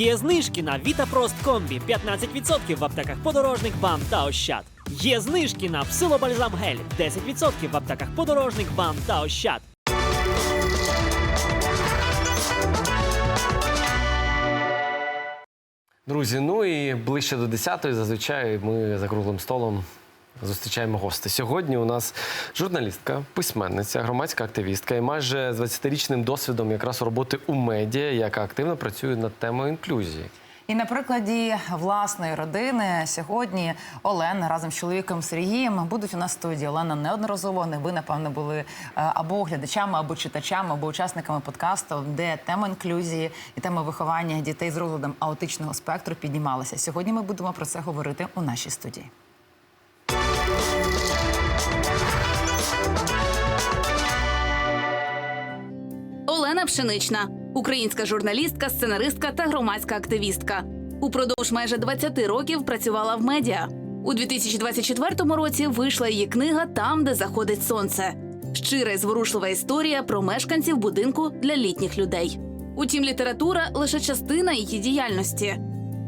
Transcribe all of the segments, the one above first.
Є знижки на Вітапрост Комбі 15% в аптеках подорожник, БАМ та Ощад. Є знижки на псилобальзам гель 10% в аптеках подорожник, БАМ та Ощад. Друзі, ну і ближче до 10-ї зазвичай ми за круглим столом зустрічаємо гостей. Сьогодні у нас журналістка, письменниця, громадська активістка і майже з 20-річним досвідом якраз роботи у медіа, яка активно працює над темою інклюзії. І на прикладі власної родини сьогодні Олена разом з чоловіком Сергієм будуть у нас в студії. Олена неодноразово не ви напевно були е, або глядачами, або читачами, або учасниками подкасту, де тема інклюзії і тема виховання дітей з розладом аутичного спектру піднімалася. Сьогодні ми будемо про це говорити у нашій студії. Олена Пшенична, українська журналістка, сценаристка та громадська активістка. Упродовж майже 20 років працювала в медіа. У 2024 році вийшла її книга Там, де заходить сонце. Щира і зворушлива історія про мешканців будинку для літніх людей. Утім, література лише частина її діяльності.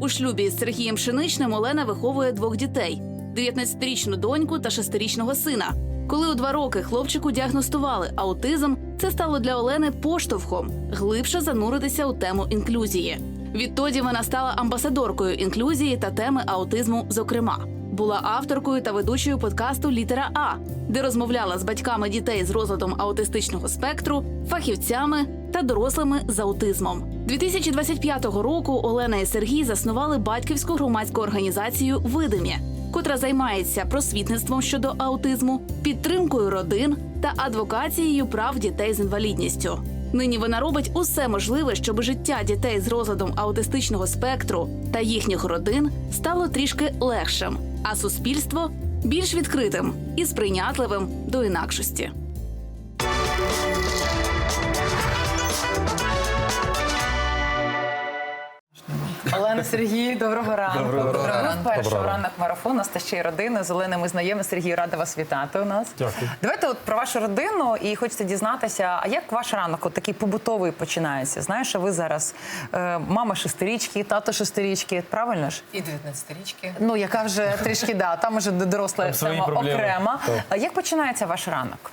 У шлюбі з Сергієм Пшеничним Олена виховує двох дітей: 19-річну доньку та 6-річного сина. Коли у два роки хлопчику діагностували аутизм, це стало для Олени поштовхом глибше зануритися у тему інклюзії. Відтоді вона стала амбасадоркою інклюзії та теми аутизму. Зокрема, була авторкою та ведучою подкасту Літера А, де розмовляла з батьками дітей з розладом аутистичного спектру, фахівцями та дорослими з аутизмом. 2025 року Олена і Сергій заснували батьківську громадську організацію Видимі, котра займається просвітництвом щодо аутизму, підтримкою родин та адвокацією прав дітей з інвалідністю. Нині вона робить усе можливе, щоб життя дітей з розладом аутистичного спектру та їхніх родин стало трішки легшим, а суспільство більш відкритим і сприйнятливим до інакшості. Олена Сергій, доброго ранку. Доброго ранку. Доброго ранок марафону з ще й родини. З Оленою ми знайомі. Сергій, рада вас вітати у нас. Дякую. Давайте от про вашу родину і хочеться дізнатися, а як ваш ранок от такий побутовий починається? Знаєш, що ви зараз е, мама шестирічки, тато шестирічки, правильно ж? І 19-річки. Ну, яка вже трішки да, там уже доросла Там тема окрема. Так. Як починається ваш ранок?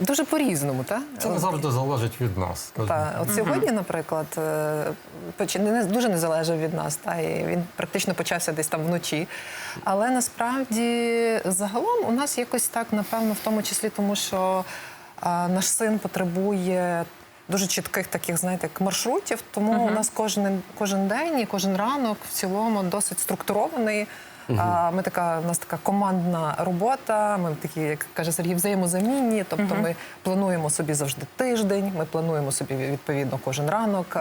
Е, Дуже по-різному, так? Це не завжди залежить від нас. скажімо. Та, от сьогодні, наприклад, е, дуже не залежав від нас, та, і він практично почався десь там вночі. Але насправді загалом у нас якось так, напевно, в тому числі тому, що а, наш син потребує. Дуже чітких таких, знаєте, як маршрутів, тому у нас кожен, кожен день і кожен ранок в цілому досить структурований. А, Ми така, у нас така командна робота. Ми такі, як каже Сергій, взаємозамінні. Тобто ми плануємо собі завжди тиждень, ми плануємо собі відповідно кожен ранок.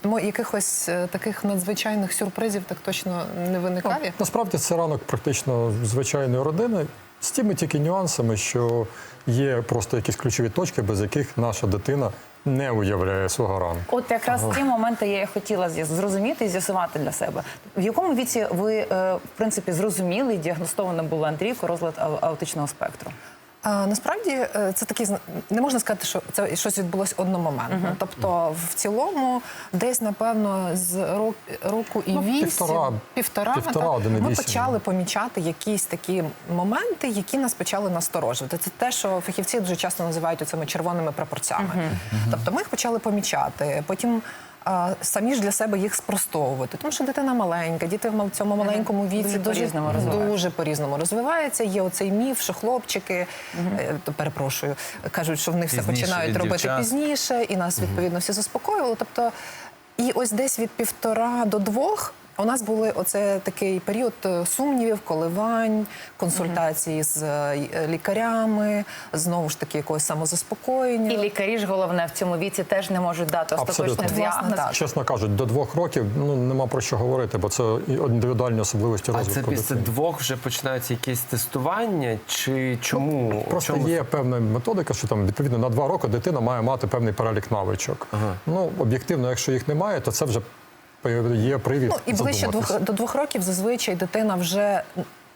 Тому якихось е, таких надзвичайних сюрпризів так точно не виникає. Насправді це ранок практично звичайної родини з тими тільки нюансами, що є просто якісь ключові точки, без яких наша дитина не уявляє свого ранку. От якраз ці моменти я і хотіла зрозуміти і з'ясувати для себе. В якому віці ви е, в принципі зрозуміли і діагностовано було Андрійко розлад ау- аутичного спектру? А, насправді е, це зна- не можна сказати, що це щось відбулося одномоментно. Тобто, в цілому, десь напевно з рок- року і Ну, вісім півтора- півтора, півтора, так, ми вісім. почали помічати якісь такі моменти, які нас почали насторожувати. Це те, що фахівці дуже часто називають цими червоними прапорцями. Тобто, ми їх почали помічати. Потім. Самі ж для себе їх спростовувати, тому що дитина маленька, діти в цьому маленькому віці Дуже дуже, по-різному розвиваються. дуже по-різному розвивається. Є оцей міф, що хлопчики, е, то перепрошую, кажуть, що вони все Пізніше починають робити дівчат. пізніше, і нас відповідно всі заспокоювали. Тобто, і ось десь від півтора до двох. У нас були оце такий період е, сумнівів, коливань, консультації з е, лікарями, знову ж таки якогось самозаспокоєння. І лікарі ж головне в цьому віці теж не можуть дати остаточний діагноз. Так. Чесно кажуть, до двох років ну нема про що говорити, бо це індивідуальні особливості А це після дитини. двох вже починаються якісь тестування, чи чому Просто чому? є певна методика, що там відповідно на два роки дитина має мати певний перелік навичок. Ну об'єктивно, якщо їх немає, то це вже є привід. Ну і ближче двох, до двох років зазвичай дитина вже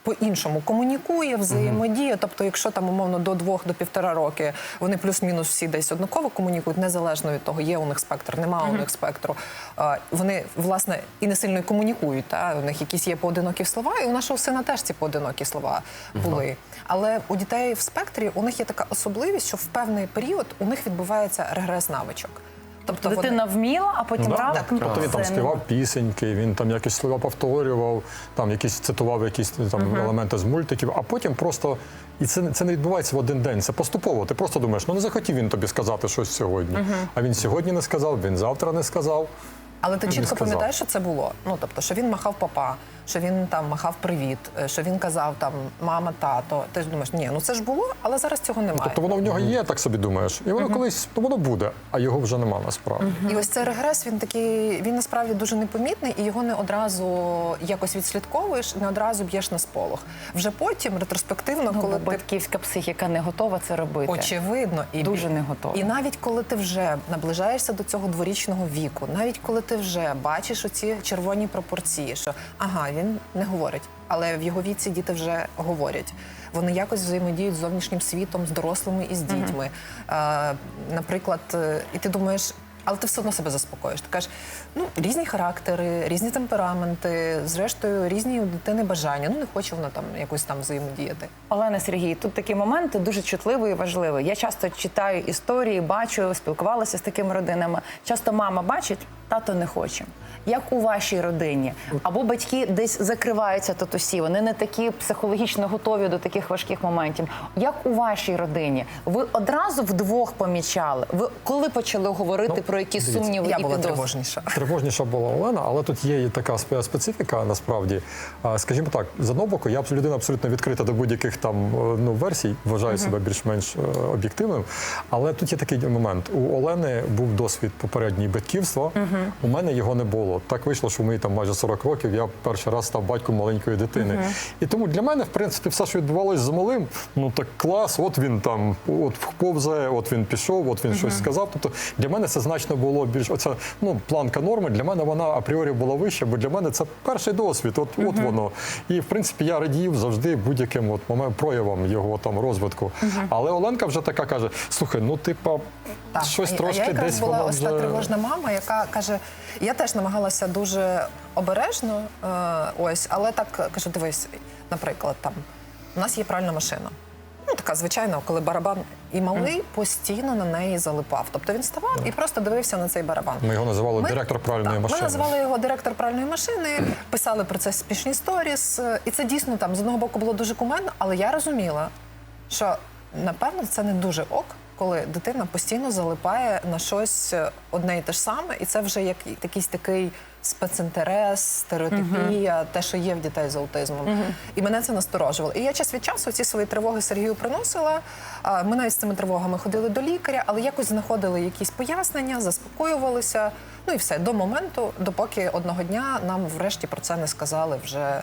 по-іншому комунікує, взаємодіє. Тобто, якщо там умовно до двох до півтора роки вони плюс-мінус всі десь однаково комунікують, незалежно від того, є у них спектр, немає у них спектру. А, Вони власне і не сильно комунікують. Та у них якісь є поодинокі слова, і у нашого сина теж ці поодинокі слова були. Але у дітей в спектрі у них є така особливість, що в певний період у них відбувається регрес навичок. Тобто вони- Дитина вміла, а потім Ну, да. раптом Тобто він там співав пісеньки, він там якісь слова повторював, там якісь цитував якісь там елементи з мультиків, а потім просто. І це, це не відбувається в один день. Це поступово. Ти просто думаєш, ну не захотів він тобі сказати щось сьогодні. А він сьогодні не сказав, він завтра не сказав. Але ти чітко пам'ятаєш, що це було. Ну тобто, що він махав папа, що він там махав привіт, е, що він казав там мама, тато. Ти ж думаєш, ні, ну це ж було, але зараз цього немає. Тобто воно в нього є, так собі думаєш. І воно колись ну, воно буде, а його вже нема насправді. І ось цей регрес він такий, він насправді дуже непомітний, і його не одразу якось відслідковуєш, не одразу б'єш на сполох. Вже потім, ретроспективно, Ну, коли бо ти батьківська психіка не готова це робити. Очевидно, і Дуже не готова. І навіть коли ти вже наближаєшся до цього дворічного віку, навіть коли ти вже бачиш оці червоні пропорції, що ага, він не говорить, але в його віці діти вже говорять. Вони якось взаємодіють з зовнішнім світом, з дорослими і з дітьми. Е, наприклад, і ти думаєш. Але ти все одно себе заспокоїш. Ти кажеш, ну різні характери, різні темпераменти, зрештою, різні у дитини бажання. Ну не хоче вона там якось там взаємодіяти. Олена Сергій, тут такі моменти дуже чутливий і важливий. Я часто читаю історії, бачу, спілкувалася з такими родинами. Часто мама бачить, тато не хоче. Як у вашій родині? Або батьки десь закриваються татусі, вони не такі психологічно готові до таких важких моментів. Як у вашій родині? Ви одразу вдвох помічали? Ви коли почали говорити Ну, про якісь дивіться. сумніви Я і була підозри? тривожніша. Тривожніша була Олена, але тут є і така спе- специфіка насправді. Скажімо так, з одного боку, я б людина абсолютно відкрита до будь-яких там е, ну, версій, вважаю себе більш-менш е, об'єктивним. Але тут є такий момент. У Олени був досвід попередній батьківства. У мене його не було. Так вийшло, що мені там майже 40 років я перший раз став батьком маленької дитини. І тому для мене, в принципі, все, що відбувалося з малим, ну так клас, от він там, от повзає, от він пішов, от він щось сказав. Тобто для мене це значно було більш оця ну планка норми. Для мене вона апріорі була вища, бо для мене це перший досвід. От от воно. І в принципі я радів завжди будь-яким от момент проявам його там розвитку. Але Оленка вже така каже: слухай, ну типа щось А- трошки а я якраз десь була ось та тривожна мама, яка каже: я теж намагалася дуже обережно, е, ось, але так кажу, дивись, наприклад, там у нас є пральна машина. Ну, така звичайна, коли барабан і малий постійно на неї залипав. Тобто він ставав і просто дивився на цей барабан. Ми його називали Ми- директор правильної так, машини. Ми називали його директор пральної машини, писали про це смішні сторіс. е, І це дійсно там з одного боку було дуже кумедно, але я розуміла, що напевно це не дуже ок, коли дитина постійно залипає на щось е, одне і те ж саме, і це вже як якийсь такий спецінтерес, стереотипія, те, що є в дітей з аутизмом. І мене це насторожувало. І я час від часу ці свої тривоги Сергію приносила. Ми навіть з цими тривогами ходили до лікаря, але якось знаходили якісь пояснення, заспокоювалися. Ну і все до моменту, допоки одного дня нам врешті про це не сказали вже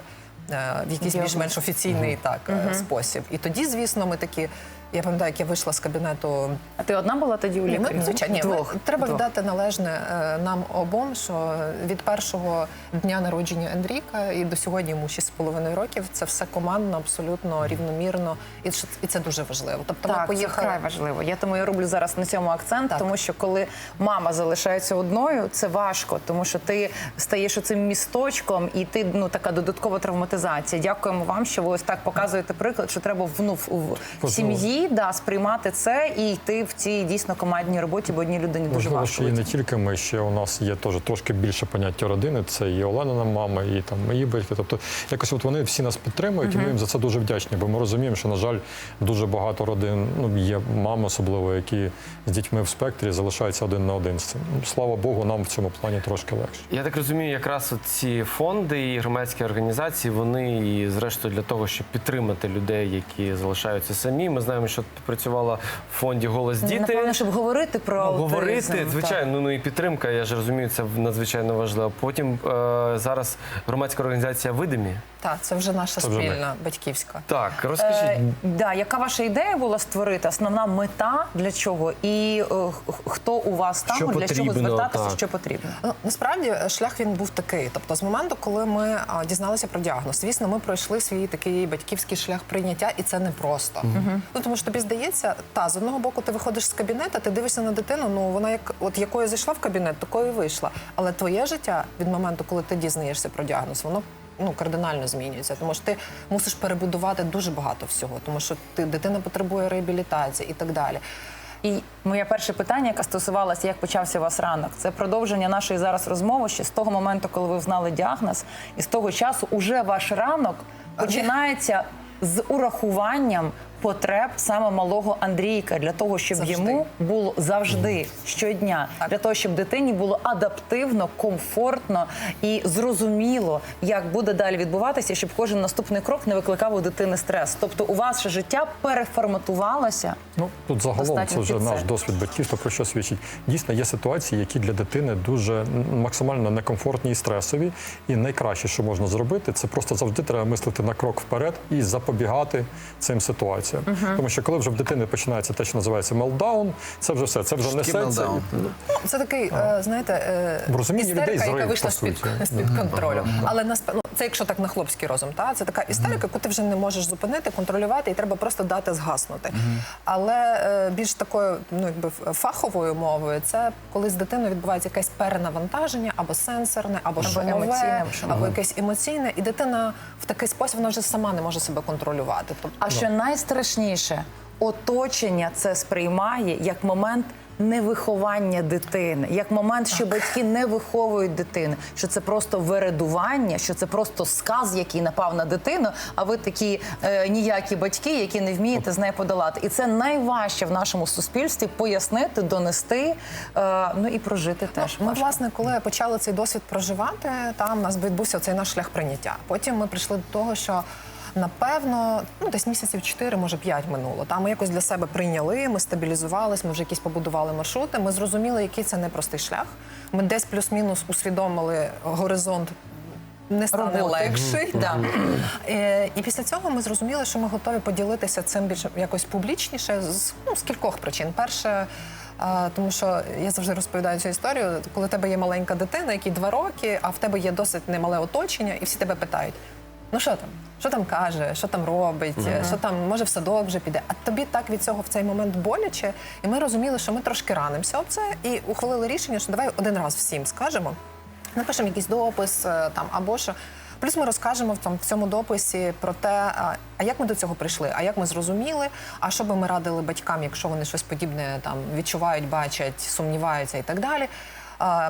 е, в якийсь більш-менш офіційний так е, спосіб. І тоді, звісно, ми такі. Я пам'ятаю, як я вийшла з кабінету. А ти одна була тоді у Ні, лікарі? звичайно, ми- Двох. треба Двох. віддати належне е, нам обом, що від першого дня народження Ендріка і до сьогодні йому 6,5 років. Це все командно, абсолютно рівномірно, і і це дуже важливо. Тобто ми Так, це поїхали. вкрай важливо. Я тому я роблю зараз на цьому акцент, Так. тому що коли мама залишається одною, це важко, тому що ти стаєш оцим місточком, і ти ну така додаткова травматизація. Дякуємо вам, що ви ось так показуєте приклад, що треба ну, в, в Важливо. Сім'ї да, сприймати це і йти в цій дійсно командній роботі, бо одній людині дуже Можливо, важко. що і не тільки ми, ще у нас є теж трошки більше поняття родини. Це і Оленина мама, і там мої батьки. Тобто, якось от вони всі нас підтримують, і ми їм за це дуже вдячні. Бо ми розуміємо, що на жаль, дуже багато родин, ну є мами, особливо, які з дітьми в спектрі залишаються один на один з цим. Ну, Слава Богу, нам в цьому плані трошки легше. Я так розумію, якраз ці фонди і громадські організації, вони і зрештою для того, щоб підтримати людей, які залишаються самі. Ми знаємо, що працювала в фонді Голос діти. Напевно, щоб говорити про Ну, аутизм. говорити, так. звичайно, ну і підтримка, я ж розумію, це надзвичайно важливо. Потім е, зараз громадська організація видимі. Так, це вже наша Це вже ми. спільна батьківська. Так, розкажіть. Е, да, яка ваша ідея була створити? Основна мета для чого? І е, хто у вас там, Що для чого звертатися, так. що потрібно? Ну, насправді е, шлях він був такий. Тобто, з моменту, коли ми а, дізналися про діагноз, звісно, ми пройшли свій такий батьківський шлях прийняття, і це непросто. Ну тому що тобі здається, та з одного боку ти виходиш з кабінету, ти дивишся на дитину. Ну вона як от якою зайшла в кабінет, такою і вийшла. Але твоє життя від моменту, коли ти дізнаєшся про діагноз, воно. Ну, кардинально змінюється, тому що ти мусиш перебудувати дуже багато всього, тому що ти дитина потребує реабілітації і так далі. І моє перше питання, яке стосувалося, як почався у вас ранок, це продовження нашої зараз розмови. Ще з того моменту, коли ви взнали діагноз, і з того часу уже ваш ранок починається з урахуванням потреб саме малого Андрійка для того, щоб Завжди. йому було завжди щодня, для того, щоб дитині було адаптивно, комфортно і зрозуміло, як буде далі відбуватися, щоб кожен наступний крок не викликав у дитини стрес. Тобто, у вас життя переформатувалося. Ну тут загалом це вже це. наш досвід батьківства, про що свідчить. Дійсно, є ситуації, які для дитини дуже максимально некомфортні і стресові. І найкраще, що можна зробити, це просто завжди треба мислити на крок вперед і запобігати цим ситуаціям. Тому що коли вже в дитини починається те, що називається мелдаун, це вже все, це вже не несеться. meltdown? Ну, Ну, це такий, а. знаєте, е, В розумінні істерика, людей зрив, яка вийшла по з-під, суті. з-під контролю. Але насп... ну, це якщо так на хлопський розум, та? це така істерика, яку ти вже не можеш зупинити, контролювати, і треба просто дати згаснути. Але е, більш такою ну, якби, фаховою мовою, це коли з дитиною відбувається якесь перенавантаження, або сенсорне, або, Або шумове, емоційне, або шумове. або якесь емоційне, і дитина в такий спосіб вона вже сама не може себе контролювати. Тобто, А що найстрашніше, оточення це сприймає як момент. Невиховання дитини, як момент, що батьки не виховують дитину, що це просто вередування, що це просто сказ, який напав на дитину. А ви такі е, ніякі батьки, які не вмієте з нею подолати. І це найважче в нашому суспільстві пояснити, донести, е, ну і прожити теж. Ми, власне, коли почали цей досвід проживати, там у нас відбувся цей наш шлях прийняття. Потім ми прийшли до того, що напевно, ну десь місяців 4, може 5 минуло. Там ми якось для себе прийняли, ми стабілізувались, ми вже якісь побудували маршрути. Ми зрозуміли, який це непростий шлях. Ми десь плюс-мінус усвідомили горизонт. Не стане Роботи. легший. Да. Е, І після цього ми зрозуміли, що ми готові поділитися цим більш якось публічніше з, ну, з кількох причин. Перше, а, тому що я завжди розповідаю цю історію, коли в тебе є маленька дитина, якій два роки, а в тебе є досить немале оточення, і всі тебе питають: ну що там? Що там каже, що там робить, що там може в садок вже піде. А тобі так від цього в цей момент боляче. І ми розуміли, що ми трошки ранимося об це і ухвалили рішення, що давай один раз всім скажемо. Напишемо якийсь допис е, там або що. Плюс ми розкажемо в там в цьому дописі про те, а, а як ми до цього прийшли, а як ми зрозуміли, а що би ми радили батькам, якщо вони щось подібне там відчувають, бачать, сумніваються і так далі.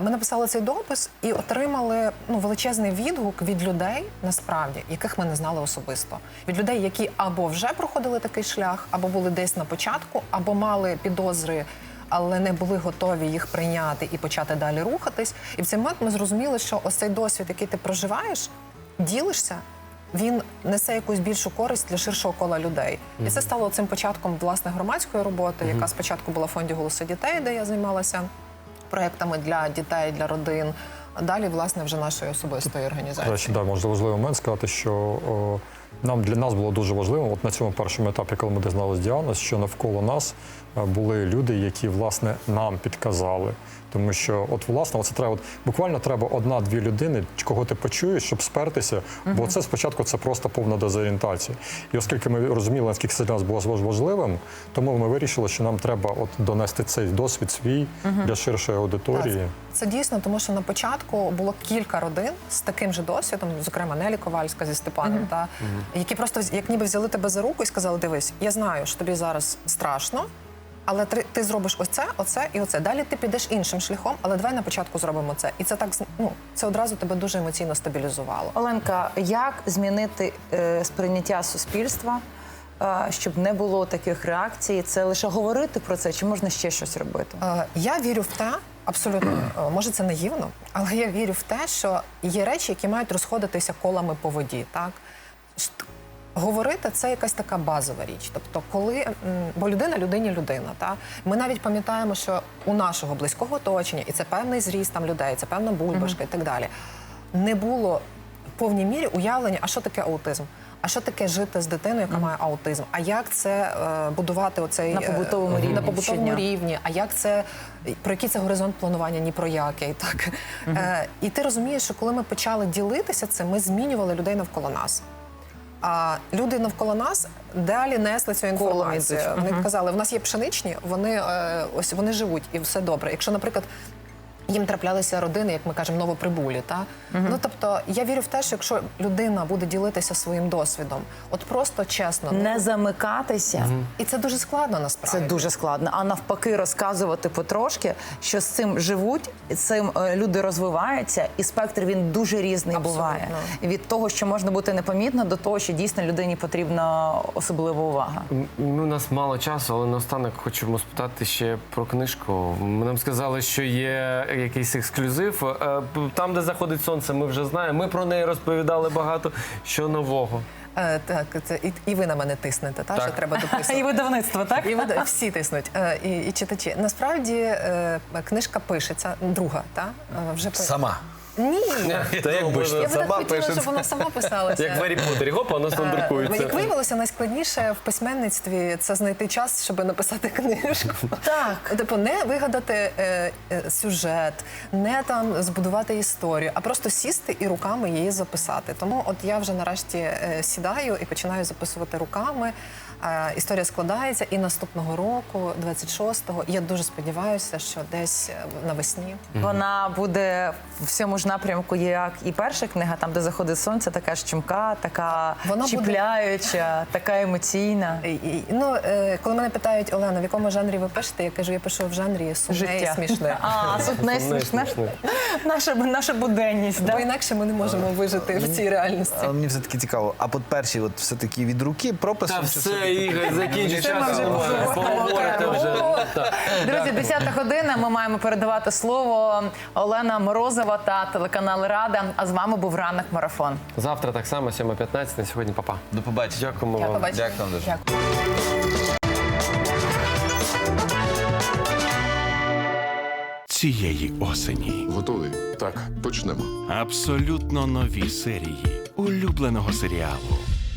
Ми написали цей допис і отримали ну, величезний відгук від людей, насправді, яких ми не знали особисто. Від людей, які або вже проходили такий шлях, або були десь на початку, або мали підозри але не були готові їх прийняти і почати далі рухатись. І в цей момент ми зрозуміли, що ось цей досвід, який ти проживаєш, ділишся. Він несе якусь більшу користь для ширшого кола людей, і це стало цим початком власне громадської роботи, яка спочатку була в фонді голосу дітей, де я займалася проектами для дітей, для родин. Далі, власне, вже нашої особистої організації. речі, да, можна важливий момент сказати, що о, нам для нас було дуже важливо, от на цьому першому етапі, коли ми дізналися Діана, що навколо нас були люди, які власне нам підказали. Тому що, от власне, це треба от буквально треба одна-дві людини, кого ти почуєш, щоб спертися. Бо це спочатку це просто повна дезорієнтація. І оскільки ми розуміли, наскільки це для нас було важ- важливим, тому ми вирішили, що нам треба от донести цей досвід свій для ширшої аудиторії. Так, Це дійсно, тому що на початку було кілька родин з таким же досвідом, зокрема Нелі Ковальська зі Степаном, та які просто як ніби взяли тебе за руку і сказали: дивись, я знаю, що тобі зараз страшно. Але ти, ти зробиш ось це, оце і оце. Далі ти підеш іншим шляхом, але давай на початку зробимо це. І це так ну це одразу тебе дуже емоційно стабілізувало. Оленка, як змінити е, сприйняття суспільства, е, щоб не було таких реакцій? Це лише говорити про це, чи можна ще щось робити? Е, Я вірю в те, абсолютно е, може це наївно, але я вірю в те, що є речі, які мають розходитися колами по воді. Так говорити це якась така базова річ. Тобто, коли бо людина людині людина, та ми навіть пам'ятаємо, що у нашого близького оточення, і це певний зріст там людей, це певна бульбашка і так далі. Не було в повній мірі уявлення, а що таке аутизм. А що таке жити з дитиною, яка має аутизм? А як це е, будувати оцей На е, побутовому рівні на побутовому рівні? А як це про який це горизонт планування? Ні про який так е, і ти розумієш, що коли ми почали ділитися цим, ми змінювали людей навколо нас. А люди навколо нас далі несли цю інформацію. Вони казали, в нас є пшеничні, вони е, ось вони живуть і все добре. Якщо, наприклад. Їм траплялися родини, як ми кажемо, новоприбулі. Та? Ну тобто я вірю в те, що якщо людина буде ділитися своїм досвідом, от просто чесно, ну, Не замикатися. і це дуже складно Насправді Це дуже складно. А навпаки, розказувати потрошки, що з цим живуть, цим е, люди розвиваються, і спектр він дуже різний Абсолютно. буває. Від того, що можна бути непомітно, до того, що дійсно людині потрібна особлива увага. Ну, У нас мало часу, але наостанок хочемо спитати ще про книжку. Нам сказали, що є якийсь ексклюзив. Е, Там, де заходить сонце, ми вже знаємо. Ми про неї розповідали багато. Що нового? Е, так, це і, і ви на мене тиснете, та, Так. що треба дописувати. І видавництво, так? І вида- всі тиснуть, е, і, і читачі. Насправді е, книжка пишеться, друга, та? Е, вже пи- Сама. Ні. Та як би ж Я би так сама хотіла, щоб вона сама писалася. Як в Гаррі Поттері, гоп, воно Е, друкується. Як виявилося, найскладніше в письменництві це знайти час, щоб написати книжку. Так. Типу, не вигадати е, е, сюжет, не там збудувати історію, а просто сісти і руками її записати. Тому от я вже нарешті е, сідаю і починаю записувати руками. Історія складається, і наступного року, 26-го, я дуже сподіваюся, що десь е, навесні. Вона буде в всьому ж напрямку, як і перша книга, там, де заходить сонце, така ж чимка, така Вона буде- чіпляюча, така емоційна. І, ну, е, коли мене питають, Олена, в якому жанрі ви пишете, я кажу, я пишу в жанрі сумне і смішне. А, сумне і смішне. Наша, наша буденність, Бо інакше ми не можемо вижити в цій реальності. Мені все-таки цікаво. А от перші, от все-таки від руки прописом. Все, Ігор, закінчуй Це ми вже поговоримо. Поговорите вже. Так. Друзі, 10 година. Ми маємо передавати слово Олена Морозова та телеканал Рада. А з вами був ранок марафон. Завтра так само, 7.15, на сьогодні папа. До побачення. Дякуємо Я вам. Дякую вам дуже. Дякую. цієї осені. Готовий? Так, почнемо. Абсолютно нові серії улюбленого серіалу